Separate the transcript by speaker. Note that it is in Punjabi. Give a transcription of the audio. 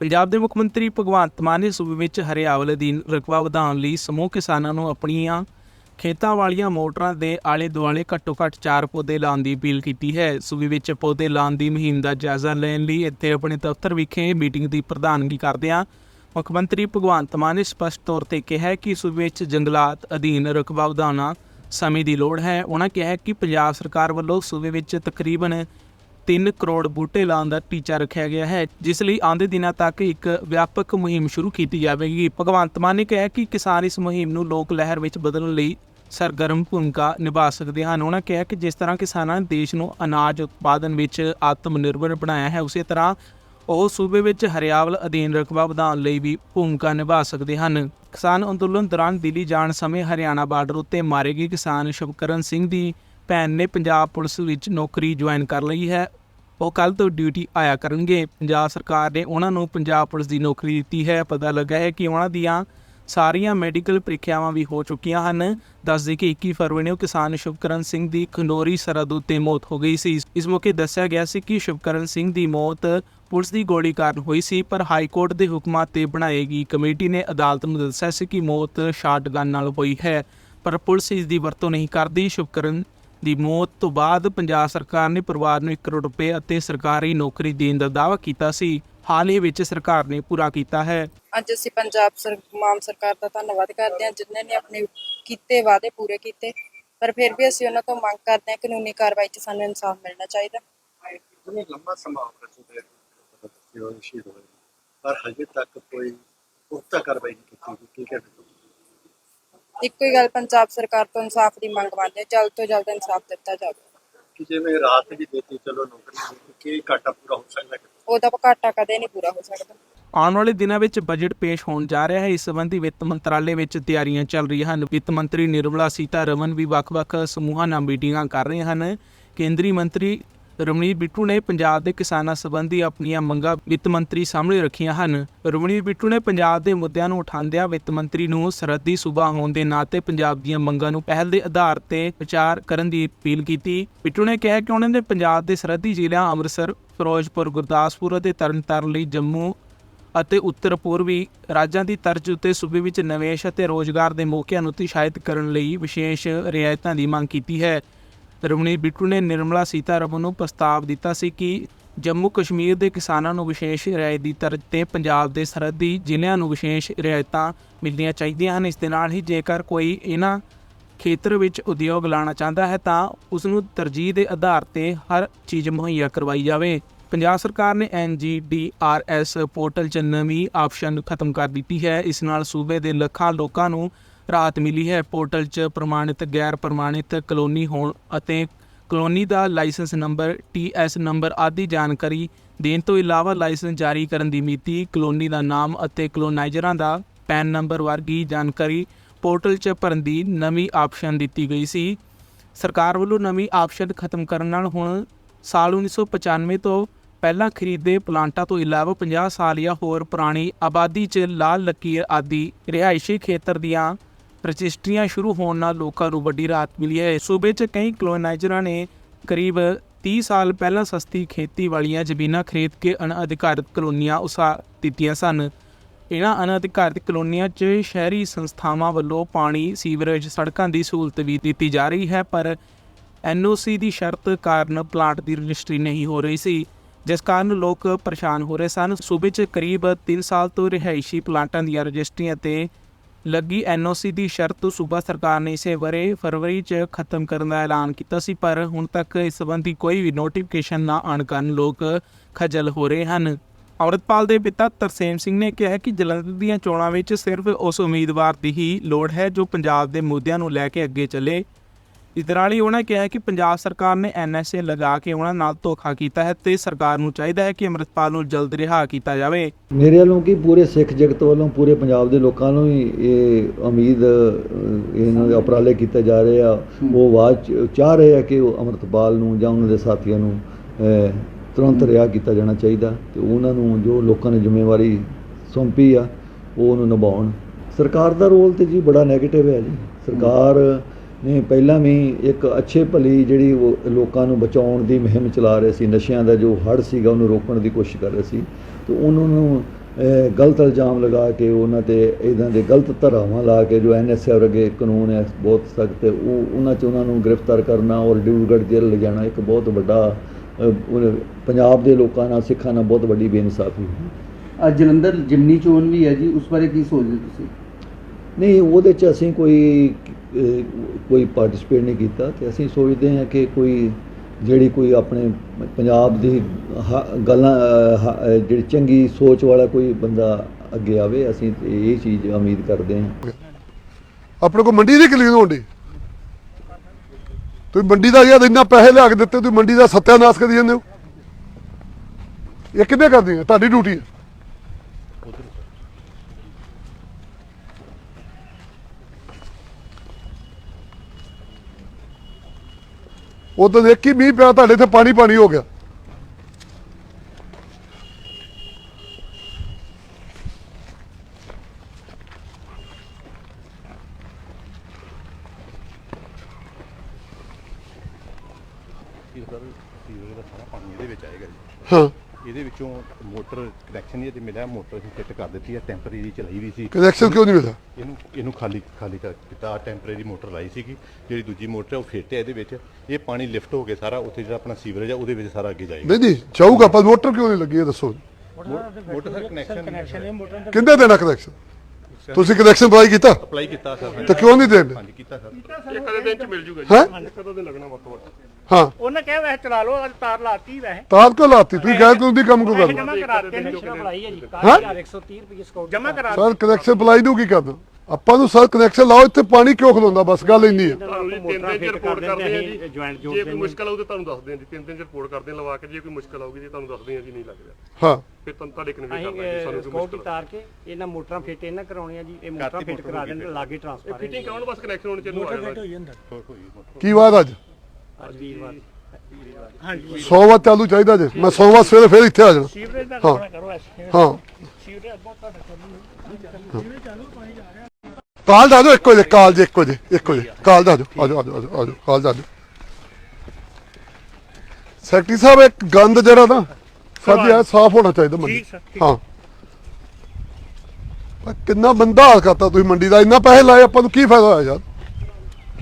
Speaker 1: ਪੰਜਾਬ ਦੇ ਮੁੱਖ ਮੰਤਰੀ ਭਗਵੰਤ ਮਾਨ ਨੇ ਸੂਬੇ ਵਿੱਚ ਹਰਿਆਵਲ ਅਧੀਨ ਰਕਬਾ ਵਧਾਉਣ ਲਈ ਸਮੂਹ ਕਿਸਾਨਾਂ ਨੂੰ ਆਪਣੀਆਂ ਖੇਤਾਂ ਵਾਲੀਆਂ ਮੋਟਰਾਂ ਦੇ ਆਲੇ ਦੁਆਲੇ ਘੱਟੋ ਘੱਟ 4 ਪੌਦੇ ਲਾਉਣ ਦੀ ਅਪੀਲ ਕੀਤੀ ਹੈ। ਸੂਬੇ ਵਿੱਚ ਪੌਦੇ ਲਾਉਣ ਦੀ ਮੁਹਿੰਮ ਦਾ ਜਾਇਜ਼ਾ ਲੈਣ ਲਈ ਇੱਥੇ ਆਪਣੇ ਦਫ਼ਤਰ ਵਿਖੇ ਮੀਟਿੰਗ ਦੀ ਪ੍ਰਧਾਨਗੀ ਕਰਦਿਆਂ ਮੁੱਖ ਮੰਤਰੀ ਭਗਵੰਤ ਮਾਨ ਨੇ ਸਪਸ਼ਟ ਤੌਰ ਤੇ ਕਿਹਾ ਕਿ ਸੂਬੇ ਵਿੱਚ ਜੰਗਲਾਤ ਅਧੀਨ ਰਕਬਾ ਵਧਾਉਣਾ ਸਮੇਂ ਦੀ ਲੋੜ ਹੈ। ਉਹਨਾਂ ਕਿਹਾ ਕਿ ਪੰਜਾਬ ਸਰਕਾਰ ਵੱਲੋਂ ਸੂਬੇ ਵਿੱਚ ਤਕਰੀਬਨ 3 ਕਰੋੜ ਬੂਟੇ ਲਾਉਣ ਦਾ ਟੀਚਾ ਰੱਖਿਆ ਗਿਆ ਹੈ, ਜਿਸ ਲਈ ਆਉਂਦੇ ਦਿਨਾਂ ਤੱਕ ਇੱਕ ਵਿਆਪਕ ਮੁਹਿੰਮ ਸ਼ੁਰੂ ਕੀਤੀ ਜਾਵੇਗੀ। ਭਗਵੰਤ ਮਾਨ ਨੇ ਕਿਹਾ ਕਿ ਕਿਸਾਨ ਇਸ ਮੁਹਿੰਮ ਨੂੰ ਲੋਕ ਲਹਿਰ ਵਿੱਚ ਬਦਲਣ ਲਈ ਸਰਗਰਮ ਭੂਮਿਕਾ ਨਿਭਾ ਸਕਦੇ ਹਨ। ਉਹਨਾਂ ਕਿਹਾ ਕਿ ਜਿਸ ਤਰ੍ਹਾਂ ਕਿਸਾਨਾਂ ਨੇ ਦੇਸ਼ ਨੂੰ ਅਨਾਜ ਉਤਪਾਦਨ ਵਿੱਚ ਆਤਮ ਨਿਰਭਰ ਬਣਾਇਆ ਹੈ, ਉਸੇ ਤਰ੍ਹਾਂ ਉਹ ਸੂਬੇ ਵਿੱਚ ਹਰਿਆਵਲ ਅਧੀਨ ਰਕਬਾ ਵਧਾਉਣ ਲਈ ਵੀ ਭੂਮਿਕਾ ਨਿਭਾ ਸਕਦੇ ਹਨ। ਕਿਸਾਨ ਅੰਦੋਲਨ ਦੌਰਾਨ ਦਿੱਲੀ ਜਾਣ ਸਮੇਂ ਹਰਿਆਣਾ ਬਾਰਡਰ ਉੱਤੇ ਮਾਰੇ ਗਏ ਕਿਸਾਨ ਸ਼ੁਭਕਰਨ ਸਿੰਘ ਦੀ ਭੈਣ ਨੇ ਪੰਜਾਬ ਪੁਲਿਸ ਵਿੱਚ ਨੌਕਰੀ ਜੁਆਇਨ ਕਰ ਲਈ ਹੈ। ਉਹ ਕੱਲ ਤੋਂ ਡਿਊਟੀ ਆਇਆ ਕਰਨਗੇ। ਪੰਜਾਬ ਸਰਕਾਰ ਨੇ ਉਹਨਾਂ ਨੂੰ ਪੰਜਾਬ ਪੁਲਿਸ ਦੀ ਨੌਕਰੀ ਦਿੱਤੀ ਹੈ। ਪਤਾ ਲੱਗਾ ਹੈ ਕਿ ਉਹਨਾਂ ਦੀਆਂ ਸਾਰੀਆਂ ਮੈਡੀਕਲ ਪ੍ਰੀਖਿਆਵਾਂ ਵੀ ਹੋ ਚੁੱਕੀਆਂ ਹਨ। ਦੱਸਦੇ ਕਿ 21 ਫਰਵਰੀ ਨੂੰ ਕਿਸਾਨ ਸ਼ੁਭਕਰਨ ਸਿੰਘ ਦੀ ਖੰਡੋਰੀ ਸਰਹੱਦ ਉੱਤੇ ਮੌਤ ਹੋ ਗਈ ਸੀ। ਇਸ ਮੌਕੇ ਦੱਸਿਆ ਗਿਆ ਸੀ ਕਿ ਸ਼ੁਭਕਰਨ ਸਿੰਘ ਦੀ ਮੌਤ ਪੁਲਿਸ ਦੀ ਗੋਲੀ ਕਾਰਨ ਹੋਈ ਸੀ, ਪਰ ਹਾਈ ਕੋਰਟ ਦੇ ਹੁਕਮਾਂ ਤੇ ਬਣਾਏਗੀ ਕਮੇਟੀ ਨੇ ਅਦਾਲਤ ਨੂੰ ਦੱਸਿਆ ਸੀ ਕਿ ਮੌਤ ਸ਼ਾਟਗਨ ਨਾਲ ਹੋਈ ਹੈ, ਪਰ ਪੁਲਿਸ ਇਸ ਦੀ ਵਰਤੋਂ ਨਹੀਂ ਕਰਦੀ। ਸ਼ੁਭਕਰਨ ਦੀ ਮੌਤ ਤੋਂ ਬਾਅਦ ਪੰਜਾਬ ਸਰਕਾਰ ਨੇ ਪਰਿਵਾਰ ਨੂੰ 1 ਕਰੋੜ ਰੁਪਏ ਅਤੇ ਸਰਕਾਰੀ ਨੌਕਰੀ ਦੇਣ ਦਾ ਦਾਅਵਾ ਕੀਤਾ ਸੀ। ਹਾਲ ਹੀ ਵਿੱਚ ਸਰਕਾਰ ਨੇ ਪੂਰਾ ਕੀਤਾ ਹੈ।
Speaker 2: ਅੱਜ ਅਸੀਂ ਪੰਜਾਬ ਸਰ ਸਰਕਾਰ ਦਾ ਧੰਨਵਾਦ ਕਰਦੇ ਹਾਂ ਜਿਨ੍ਹਾਂ ਨੇ ਆਪਣੇ ਕੀਤੇ ਵਾਅਦੇ ਪੂਰੇ ਕੀਤੇ। ਪਰ ਫਿਰ ਵੀ ਅਸੀਂ ਉਹਨਾਂ ਤੋਂ ਮੰਗ ਕਰਦੇ ਹਾਂ ਕਾਨੂੰਨੀ ਕਾਰਵਾਈ 'ਚ ਸਾਨੂੰ ਇਨਸਾਫ ਮਿਲਣਾ ਚਾਹੀਦਾ।
Speaker 3: ਉਹਨੇ ਲੰਮਾ ਸਮਾਂ ਹੋ ਗਿਆ ਸੀ ਕਿ ਉਹ ਸ਼ਹੀਦ ਹੋਏ ਪਰ ਹਜੇ ਤੱਕ ਕੋਈ ਪੁਖਤਾ ਕਾਰਵਾਈ ਨਹੀਂ ਕੀਤੀ। ਗਈ ਕੀ ਕਹਿੰਦੇ
Speaker 2: ਇੱਕੋ ਹੀ ਗੱਲ ਪੰਜਾਬ ਸਰਕਾਰ ਤੋਂ ਇਨਸਾਫ ਦੀ ਮੰਗ ਮੰਨਦੇ ਜਲਦ ਤੋਂ ਜਲਦ ਇਨਸਾਫ ਦਿੱਤਾ ਜਾਵੇ।
Speaker 3: ਕਿ ਜਿਵੇਂ ਰਾਤ ਵੀ ਦਿੱਤੀ ਚਲੋ ਨੌਕਰੀ ਕੀ ਘਾਟਾ ਪੂਰਾ ਹੋ ਸਕਦਾ
Speaker 2: ਉਹਦਾ ਘਾਟਾ ਕਦੇ ਨਹੀਂ ਪੂਰਾ ਹੋ ਸਕਦਾ।
Speaker 1: ਆਉਣ ਵਾਲੇ ਦਿਨਾਂ ਵਿੱਚ ਬਜਟ ਪੇਸ਼ ਹੋਣ ਜਾ ਰਿਹਾ ਹੈ। ਇਸ ਸੰਬੰਧੀ ਵਿੱਤ ਮੰਤਰਾਲੇ ਵਿੱਚ ਤਿਆਰੀਆਂ ਚੱਲ ਰਹੀਆਂ ਹਨ। ਵਿੱਤ ਮੰਤਰੀ ਨਿਰਮਲਾ ਸੀਤਾਰਮਨ ਵੀ ਵੱਖ-ਵੱਖ ਸਮੂਹਾਂ ਨਾਲ ਮੀਟਿੰਗਾਂ ਕਰ ਰਹੇ ਹਨ। ਕੇਂਦਰੀ ਮੰਤਰੀ ਰਮਨੀਤ ਬਿੱਟੂ ਨੇ ਪੰਜਾਬ ਦੇ ਕਿਸਾਨਾਂ ਸੰਬੰਧੀ ਆਪਣੀਆਂ ਮੰਗਾਂ ਵਿੱਤ ਮੰਤਰੀ ਸਾਹਮਣੇ ਰੱਖੀਆਂ ਹਨ। ਰਮਨੀਤ ਬਿੱਟੂ ਨੇ ਪੰਜਾਬ ਦੇ ਮੁੱਦਿਆਂ ਨੂੰ ਉਠਾਉਂਦਿਆਂ ਵਿੱਤ ਮੰਤਰੀ ਨੂੰ ਸਰਹੱਦੀ ਸੂਬਾ ਹੋਣ ਦੇ ਨਾਤੇ ਪੰਜਾਬ ਦੀਆਂ ਮੰਗਾਂ ਨੂੰ ਪਹਿਲ ਦੇ ਆਧਾਰ ਤੇ ਵਿਚਾਰ ਕਰਨ ਦੀ ਅਪੀਲ ਕੀਤੀ। ਬਿੱਟੂ ਨੇ ਕਿਹਾ ਕਿ ਉਹਨਾਂ ਨੇ ਪੰਜਾਬ ਦੇ ਸਰਹੱਦੀ ਜ਼ਿਲ੍ਹਿਆਂ ਅੰਮ੍ਰਿਤਸਰ, ਫਿਰੋਜ਼ਪੁਰ, ਗੁਰਦਾਸਪੁਰ ਅਤੇ ਤਰਨਤਾਰਨ ਲਈ ਜੰਮੂ ਅਤੇ ਉੱਤਰ ਪੂਰਬੀ ਰਾਜਾਂ ਦੀ ਤਰਜ਼ ਉੱਤੇ ਸੂਬੇ ਵਿੱਚ ਨਿਵੇਸ਼ ਅਤੇ ਰੋਜ਼ਗਾਰ ਦੇ ਮੌਕਿਆਂ ਨੂੰ ਉਤਸ਼ਾਹਿਤ ਕਰਨ ਲਈ ਵਿਸ਼ੇਸ਼ ਰਿਆਇਤਾਂ ਦੀ ਮੰਗ ਕੀਤੀ ਹੈ। ਰਮਨੀਤ ਬਿੱਟੂ ਨੇ ਨਿਰਮਲਾ ਸੀਤਾਰਮਨ ਨੂੰ ਪ੍ਰਸਤਾਵ ਦਿੱਤਾ ਸੀ ਕਿ ਜੰਮੂ ਕਸ਼ਮੀਰ ਦੇ ਕਿਸਾਨਾਂ ਨੂੰ ਵਿਸ਼ੇਸ਼ ਰਿਆਇਤ ਦੀ ਤਰਜ਼ ਤੇ ਪੰਜਾਬ ਦੇ ਸਰਹੱਦੀ ਜ਼ਿਲ੍ਹਿਆਂ ਨੂੰ ਵਿਸ਼ੇਸ਼ ਰਿਆਇਤਾਂ ਮਿਲਣੀਆਂ ਚਾਹੀਦੀਆਂ ਹਨ। ਇਸ ਦੇ ਨਾਲ ਹੀ ਜੇਕਰ ਕੋਈ ਇਹਨਾਂ ਖੇਤਰ ਵਿੱਚ ਉਦਯੋਗ ਲਾਣਾ ਚਾਹੁੰਦਾ ਹੈ ਤਾਂ ਉਸ ਨੂੰ ਤਰਜੀਹ ਦੇ ਆਧਾਰ ਤੇ ਹਰ ਚੀਜ਼ ਮੁਹੱਈਆ ਕਰਵਾਈ ਜਾਵੇ। ਪੰਜਾਬ ਸਰਕਾਰ ਨੇ ਐਨਜੀਡੀਆਰਐਸ ਪੋਰਟਲ 'ਚ ਨਵੀਂ ਆਪਸ਼ਨ ਖਤਮ ਕਰ ਦਿੱਤੀ ਹੈ। ਇਸ ਨਾਲ ਸੂਬੇ ਦੇ ਲੱਖਾਂ ਲੋਕਾਂ ਨੂੰ ਰਾਹਤ ਮਿਲੀ ਹੈ। ਪੋਰਟਲ 'ਚ ਪ੍ਰਮਾਣਿਤ ਗੈਰ ਪ੍ਰਮਾਣਿਤ ਕਲੋਨੀ ਹੋਣ ਅਤੇ ਕਲੋਨੀ ਦਾ ਲਾਇਸੈਂਸ ਨੰਬਰ ਟੀਐਸ ਨੰਬਰ ਆਦਿ ਜਾਣਕਾਰੀ ਦੇਣ ਤੋਂ ਇਲਾਵਾ ਲਾਇਸੈਂਸ ਜਾਰੀ ਕਰਨ ਦੀ ਮਿਤੀ, ਕਲੋਨੀ ਦਾ ਨਾਮ ਅਤੇ ਕਲੋਨਾਈਜ਼ਰਾਂ ਦਾ ਪੈਨ ਨੰਬਰ ਵਰਗੀ ਜਾਣਕਾਰੀ ਪੋਰਟਲ 'ਚ ਭਰਨ ਦੀ ਨਵੀਂ ਆਪਸ਼ਨ ਦਿੱਤੀ ਗਈ ਸੀ। ਸਰਕਾਰ ਵੱਲੋਂ ਨਵੀਂ ਆਪਸ਼ਨ ਖਤਮ ਕਰਨ ਨਾਲ ਹੁਣ ਸਾਲ 1995 ਤੋਂ ਪਹਿਲਾਂ ਖਰੀਦੇ ਪਲਾਂਟਾਂ ਤੋਂ ਇਲਾਵਾ 50 ਸਾਲ ਜਾਂ ਹੋਰ ਪੁਰਾਣੀ ਆਬਾਦੀ 'ਚ ਲਾਲ ਲਕੀਰ ਆਦਿ ਰਿਹਾਇਸ਼ੀ ਖੇਤਰ ਦੀਆਂ ਰਜਿਸਟਰੀਆਂ ਸ਼ੁਰੂ ਹੋਣ ਨਾਲ ਲੋਕਾਂ ਨੂੰ ਵੱਡੀ ਰਾਹਤ ਮਿਲੀ ਹੈ। ਸੂਬੇ 'ਚ ਕਈ ਕਲੋਨਾਈਜ਼ਰਾਂ ਨੇ ਕਰੀਬ 30 ਸਾਲ ਪਹਿਲਾਂ ਸਸਤੀ ਖੇਤੀ ਵਾਲੀਆਂ ਜ਼ਮੀਨਾਂ ਖਰੀਦ ਕੇ ਅਣਅਧਿਕਾਰਤ ਕਲੋਨੀਆਂ ਉਸਾਰ ਦਿੱਤੀਆਂ ਸਨ। ਇਹਨਾਂ ਅਣਅਧਿਕਾਰਤ ਕਲੋਨੀਆਂ 'ਚ ਸ਼ਹਿਰੀ ਸੰਸਥਾਵਾਂ ਵੱਲੋਂ ਪਾਣੀ, ਸੀਵਰੇਜ, ਸੜਕਾਂ ਦੀ ਸਹੂਲਤ ਵੀ ਦਿੱਤੀ ਜਾ ਰਹੀ ਹੈ, ਪਰ ਐਨਓਸੀ ਦੀ ਸ਼ਰਤ ਕਾਰਨ ਪਲਾਂਟ ਦੀ ਰਜਿਸਟਰੀ ਨਹੀਂ ਹੋ ਰਹੀ ਸੀ, ਜਿਸ ਕਾਰਨ ਲੋਕ ਪਰੇਸ਼ਾਨ ਹੋ ਰਹੇ ਸਨ। ਸੂਬੇ 'ਚ ਕਰੀਬ 3 ਸਾਲ ਤੋਂ ਰਿਹਾਇਸ਼ੀ ਪਲਾਂਟਾਂ ਦੀਆਂ ਰਜਿਸਟਰੀਆਂ ਤੇ ਲੱਗੀ ਐਨਓਸੀ ਦੀ ਸ਼ਰਤ ਸੂਬਾ ਸਰਕਾਰ ਨੇ ਇਸੇ ਵਰੇ ਫਰਵਰੀ 'ਚ ਖਤਮ ਕਰਨ ਦਾ ਐਲਾਨ ਕੀਤਾ ਸੀ, ਪਰ ਹੁਣ ਤੱਕ ਇਸ ਸੰਬੰਧੀ ਕੋਈ ਵੀ ਨੋਟੀਫਿਕੇਸ਼ਨ ਨਾ ਆਉਣ ਕਾਰਨ ਲੋਕ ਖਜਲ ਹੋ ਰਹੇ ਹਨ। ਔਰਤਪਾਲ ਦੇ ਪਿਤਾ ਤਰਸੇਮ ਸਿੰਘ ਨੇ ਕਿਹਾ ਕਿ ਜਲੰਧਰ ਦੀਆਂ ਚੋਣਾਂ ਵਿੱਚ ਸਿਰਫ ਉਸ ਉਮੀਦਵਾਰ ਦੀ ਹੀ ਲੋੜ ਹੈ ਜੋ ਪੰਜਾਬ ਦੇ ਮੁੱਦਿਆਂ ਨੂੰ ਲੈ ਕੇ ਅੱਗੇ ਚੱਲੇ। ਇਸ ਦੇ ਨਾਲ ਹੀ ਉਹਨਾਂ ਕਿਹਾ ਕਿ ਪੰਜਾਬ ਸਰਕਾਰ ਨੇ ਐਨਐਸਏ ਲਗਾ ਕੇ ਉਹਨਾਂ ਨਾਲ ਧੋਖਾ ਕੀਤਾ ਹੈ ਤੇ ਸਰਕਾਰ ਨੂੰ ਚਾਹੀਦਾ ਹੈ ਕਿ ਅੰਮ੍ਰਿਤਪਾਲ ਨੂੰ ਜਲਦ ਰਿਹਾ ਕੀਤਾ ਜਾਵੇ।
Speaker 4: ਮੇਰੇ ਵੱਲੋਂ ਕੀ ਪੂਰੇ ਸਿੱਖ ਜਗਤ ਵੱਲੋਂ ਪੂਰੇ ਪੰਜਾਬ ਦੇ ਲੋਕਾਂ ਨੂੰ ਹੀ ਇਹ ਉਮੀਦ ਇਹਨਾਂ ਦੇ ਉਪਰਾਲੇ ਕੀਤੇ ਜਾ ਰਹੇ ਆ। ਉਹ ਆਵਾਜ਼ ਚ- ਚਾਹ ਰਹੇ ਆ ਕਿ ਉਹ ਅਮਰਤਪਾਲ ਨੂੰ ਜਾਂ ਉਹਨਾਂ ਦੇ ਸਾਥੀਆਂ ਨੂੰ ਤੁਰੰਤ ਰਿਹਾ ਕੀਤਾ ਜਾਣਾ ਚਾਹੀਦਾ ਤੇ ਉਹਨਾਂ ਨੂੰ ਜੋ ਲੋਕਾਂ ਨੇ ਜ਼ਿੰਮੇਵਾਰੀ ਸੌਂਪੀ ਆ ਉਹ ਉਹਨੂੰ ਨਿਭਾਉਣ। ਸਰਕਾਰ ਦਾ ਰੋਲ ਤੇ ਜੀ ਬੜਾ 네ਗੇਟਿਵ ਹੈ ਜੀ। ਸਰਕਾਰ ਨੇ ਪਹਿਲਾਂ ਵੀ ਇੱਕ ਅੱਛੇ ਭਲੀ ਜਿਹੜੀ ਉਹ ਲੋਕਾਂ ਨੂੰ ਬਚਾਉਣ ਦੀ ਮੁਹਿੰਮ ਚਲਾ ਰਹੇ ਸੀ ਨਸ਼ਿਆਂ ਦਾ ਜੋ ਹੜ ਸੀਗਾ ਉਹਨੂੰ ਰੋਕਣ ਦੀ ਕੋਸ਼ਿਸ਼ ਕਰ ਰਹੇ ਸੀ ਤੇ ਉਹਨਾਂ ਨੂੰ ਗਲਤ ਇਲਜ਼ਾਮ ਲਗਾ ਕੇ ਉਹਨਾਂ ਤੇ ਇਦਾਂ ਦੇ ਗਲਤ ਧਾਰਾਵਾਂ ਲਾ ਕੇ ਜੋ ਐਨਐਸਏ ਵਰਗੇ ਕਾਨੂੰਨ ਹੈ ਬਹੁਤ ਸਖਤ ਉਹ ਉਹਨਾਂ 'ਚ ਉਹਨਾਂ ਨੂੰ ਗ੍ਰਿਫਤਾਰ ਕਰਨਾ ਔਰ ਡਿਬਰੂਗੜ੍ਹ ਜੇਲ੍ਹ ਲਿਜਾਣਾ ਇੱਕ ਬਹੁਤ ਵੱਡਾ ਪੰਜਾਬ ਦੇ ਲੋਕਾਂ ਨਾਲ ਸਿੱਖਾਂ ਨਾਲ ਬਹੁਤ ਵੱਡੀ ਬੇਇਨਸਾਫੀ ਹੈ
Speaker 5: ਅੱਜ ਜਲੰਧਰ ਜਿਮਨੀ ਚੋਣ ਵੀ ਹੈ ਜੀ ਉਸ ਬਾਰੇ ਕੀ ਸੋਚਦੇ ਤੁਸੀਂ?
Speaker 4: ਨਹੀਂ ਉਹਦੇ ਚ ਅਸੀਂ ਕੋਈ ਕੋਈ ਪਾਰਟਿਸਿਪੇਟ ਨਹੀਂ ਕੀਤਾ ਤੇ ਅਸੀਂ ਸੋਚਦੇ ਹਾਂ ਕਿ ਕੋਈ ਜਿਹੜੀ ਕੋਈ ਆਪਣੇ ਪੰਜਾਬ ਦੀ ਗੱਲਾਂ ਜਿਹੜੀ ਚੰਗੀ ਸੋਚ ਵਾਲਾ ਕੋਈ ਬੰਦਾ ਅੱਗੇ ਆਵੇ, ਅਸੀਂ ਇਹ ਚੀਜ਼ ਉਮੀਦ ਕਰਦੇ ਹਾਂ।
Speaker 6: ਆਪਣੇ ਕੋਲ ਮੰਡੀ ਦੀ ਕਲੀਨ ਹੋਣੀ ਤੁਸੀਂ ਮੰਡੀ ਦਾ ਯਾਰ ਇੰਨਾ ਪੈਸੇ ਲਿਆ ਕੇ ਦਿੱਤੇ, ਤੁਸੀਂ ਮੰਡੀ ਦਾ ਸੱਤਿਆਨਾਸ਼ ਕਰੀ ਜਾਂਦੇ ਹੋ। ਇਹ ਕਿੱਦਾਂ ਕਰਦੇ ਆ ਤੁਹਾਡੀ ਡਿਊਟੀ ਹੈ। ਉਦੋਂ ਇੱਕ ਹੀ ਮੀਂਹ ਪਿਆ ਤੁਹਾਡੇ ਇੱਥੇ ਪਾਣੀ ਪਾਣੀ ਹੋ ਗਿਆ।
Speaker 7: ਇਹ ਸਰ ਸੀਵਰੇਜ ਦਾ ਸਾਰਾ ਪਾਣੀ ਇਹਦੇ ਵਿੱਚ ਆਏਗਾ ਜੀ।
Speaker 6: ਹਾਂ।
Speaker 7: ਇਹਦੇ ਵਿੱਚੋਂ ਮੋਟਰ ਕਨੈਕਸ਼ਨ ਨਹੀਂ ਤੇ ਮਿਲਿਆ ਮੋਟਰ ਅਸੀਂ ਫਿੱਟ ਕਰ ਦਿੱਤੀ ਹੈ ਟੈਂਪਰੇਰੀ ਚਲਾਈ ਵੀ ਸੀ।
Speaker 6: ਕਨੈਕਸ਼ਨ ਕਿਉਂ ਨਹੀਂ ਮਿਲਿਆ?
Speaker 7: ਇਹਨੂੰ ਇਹਨੂੰ ਖਾਲੀ ਖਾਲੀ ਕਰ ਕੀਤਾ ਟੈਂਪਰੇਰੀ ਮੋਟਰ ਲਾਈ ਸੀਗੀ ਜਿਹੜੀ ਦੂਜੀ ਮੋਟਰ ਹੈ ਉਹ ਫਿੱਟ ਹੈ ਇਹਦੇ ਵਿੱਚ। ਇਹ ਪਾਣੀ ਲਿਫਟ ਹੋ ਕੇ ਸਾਰਾ ਉੱਥੇ ਜਿਹੜਾ ਆਪਣਾ ਸੀਵਰੇਜ ਹੈ ਉਹਦੇ ਵਿੱਚ ਸਾਰਾ ਅੱਗੇ ਜਾਏਗਾ।
Speaker 6: ਨਹੀਂ ਨਹੀਂ ਚਾਹੂਗਾ ਪਰ ਮੋਟਰ ਕਿਉਂ ਨਹੀਂ ਲੱਗੀ ਇਹ ਦੱਸੋ।
Speaker 7: ਮੋਟਰ ਸਰ ਕਨੈਕਸ਼ਨ
Speaker 6: ਕਿੰਨੇ ਦੇਣਾ ਕਨੈਕਸ਼ਨ ਤੁਸੀਂ ਕਨੈਕਸ਼ਨ ਅਪਲਾਈ ਕੀਤਾ?
Speaker 7: ਅਪਲਾਈ ਕੀਤਾ ਸਰ
Speaker 6: ਤੇ ਕਿਉਂ ਨਹੀਂ ਦੇਣ?
Speaker 7: ਹਾਂਜੀ ਕੀਤਾ ਸਰ
Speaker 6: ਹੈ? ਹਾਂ।
Speaker 8: ਉਹਨੇ ਕਿਹਾ ਵੈਸੇ ਚਲਾ ਲਓ ਅੱਜ ਤਾਰ ਲਾਤੀ ਵੈਸੇ।
Speaker 6: ਤਾਰ ਕਿਉਂ ਲਾਤੀ? ਤੁਸੀਂ ਗੈਰ ਕਾਨੂੰਨੀ ਕੰਮ ਕਿਉਂ ਕਰਨਾ?
Speaker 8: ਜਮਾ ਕਰਾਤੇ ਨੇ ਭਰਾਈ ਹੈ ਜੀ।
Speaker 6: ਹਾਂ?
Speaker 8: 130 ਰੁਪਏ ਸਕਾਊਟ ਜਮਾ ਕਰਾ
Speaker 6: ਸਰ ਕਨੈਕਸ਼ਨ ਅਪਲਾਈ ਨੂੰ ਕੀ ਕਰਨਾ? ਆਪਾਂ ਨੂੰ ਸਰ ਕਨੈਕਸ਼ਨ ਲਾਓ ਇੱਥੇ ਪਾਣੀ ਕਿਉਂ ਖਲੋਂਦਾ? ਬਸ ਗੱਲ ਇੰਨੀ ਹੈ।
Speaker 8: ਤੁਹਾਨੂੰ ਜੀ ਤਿੰਨ ਦਿਨ ਚ ਰਿਪੋਰਟ ਕਰਦੇ ਆ ਜੀ। ਜੁਆਇੰਟ ਜੋੜ
Speaker 9: ਜੇ ਕੋਈ ਮੁਸ਼ਕਲ ਆਊ ਤੇ ਤੁਹਾਨੂੰ ਦੱਸਦੇ ਹਾਂ ਜੀ। ਤਿੰਨ ਦਿਨ ਚ ਰਿਪੋਰਟ ਕਰਦੇ ਹਾਂ ਲਵਾ ਕੇ ਜੇ ਕੋਈ ਮੁਸ਼ਕਲ ਆਊਗੀ ਜੀ ਤੁਹਾਨੂੰ ਦੱਸਦੇ ਹਾਂ ਜੀ ਨਹੀਂ ਲੱਗ ਰਿਹਾ
Speaker 6: ਹਾਂ।
Speaker 9: ਫਿਰ ਤੁਹਾਨੂੰ ਤੁਹਾਡੇ ਕਨਵੇ ਕਰਨਾ ਜੀ
Speaker 8: ਅਸੀਂ
Speaker 9: ਸਾਨੂੰ ਕੋਈ
Speaker 8: ਸਕਾਊਟ
Speaker 9: ਮੁਸ਼ਕਲ
Speaker 8: ਤਾਰ ਕੇ ਇਹਨਾਂ ਮੋਟਰਾਂ ਫਿੱਟ ਇਹਨਾਂ ਕਰਾਉਣੀਆਂ ਜੀ ਇਹ ਮੋਟਰਾਂ ਫਿੱਟ ਕਰਾ ਦੇਣ ਲਾਗੇ ਟਰਾਂਸਫਰ
Speaker 9: ਫਿਟਿੰਗ ਕਰਾਉਣ ਬਸ ਕਨੈਕਸ਼ਨ ਹੋਣ ਚ ਇਹਨੂੰ ਆ ਜਾਣਾ
Speaker 6: ਕੀ ਬਾਤ ਅੱਜ? 100 ਵਾਰ। ਚਾਲੂ ਚਾਹੀਦਾ ਜੇ। ਮੈਂ 100 ਵਾਰ ਸਵੇਰੇ ਫਿਰ ਇੱਥੇ ਆ ਜਾਣਾ।
Speaker 8: ਸੀਵਰੇਜ ਦਾ
Speaker 6: ਹਾਂ।
Speaker 8: ਕੰਮ ਕਰੋ ਐਸੇ।
Speaker 6: ਹਾਂ।
Speaker 8: ਸੀਵਰੇਜ ਅੱਗੋਂ ਤੁਹਾਡਾ ਚੱਲੂ
Speaker 6: ਕਾਲ ਦਾ ਦਿਓ ਇੱਕੋ ਜੇ ਕਾਲ ਜੇ ਇੱਕੋ ਜੇ ਇੱਕੋ ਜੇ ਕਾਲ ਦਾ ਦਿਓ। ਆ ਜਾਓ ਆ ਜਾਓ ਆ ਜਾਓ, ਆ ਜਾਓ ਕਾਲ ਦਾ ਦਿਓ। ਸੈਕਟਰੀ ਸਾਹਿਬ ਇੱਕ ਗੰਦ ਜਿਹੜਾ ਨਾ ਸਾਡੀ ਆ ਸਾਫ਼ ਹੋਣਾ ਚਾਹੀਦਾ ਮੰਡੀ। ਹਾਂ। ਕਿੰਨਾ ਬੰਦਾ ਹਾਲ ਕਰਤਾ ਤੁਸੀਂ ਮੰਡੀ ਦਾ। ਇੰਨਾ ਪੈਸੇ ਲਾਏ ਆਪਾਂ ਨੂੰ ਕੀ ਫਾਇਦਾ ਹੋਇਆ ਯਾਰ?